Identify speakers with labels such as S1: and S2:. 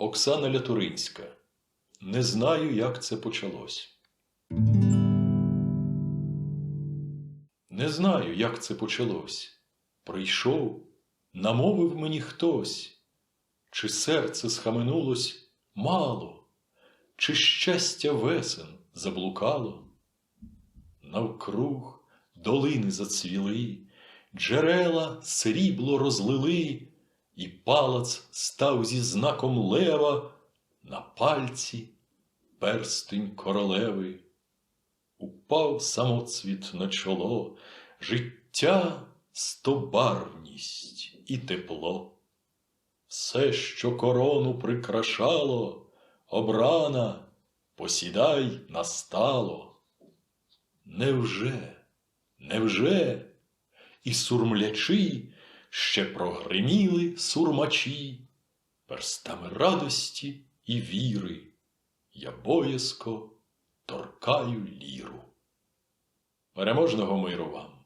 S1: Оксана Лятуринська. Не знаю, як це почалось. Не знаю, як це почалось. Прийшов, намовив мені хтось, чи серце схаменулось мало, чи щастя весен заблукало. Навкруг долини зацвіли, джерела срібло розлили, і палац став зі знаком лева на пальці перстень королеви. Упав самоцвіт на чоло, життя стобарвність і тепло. Все, що корону прикрашало, обрана, посідай настало. Невже, невже? І сурмлячі ще прогриміли сурмачі, перстами радості і віри, я боязко торкаю ліру. Переможного миру вам!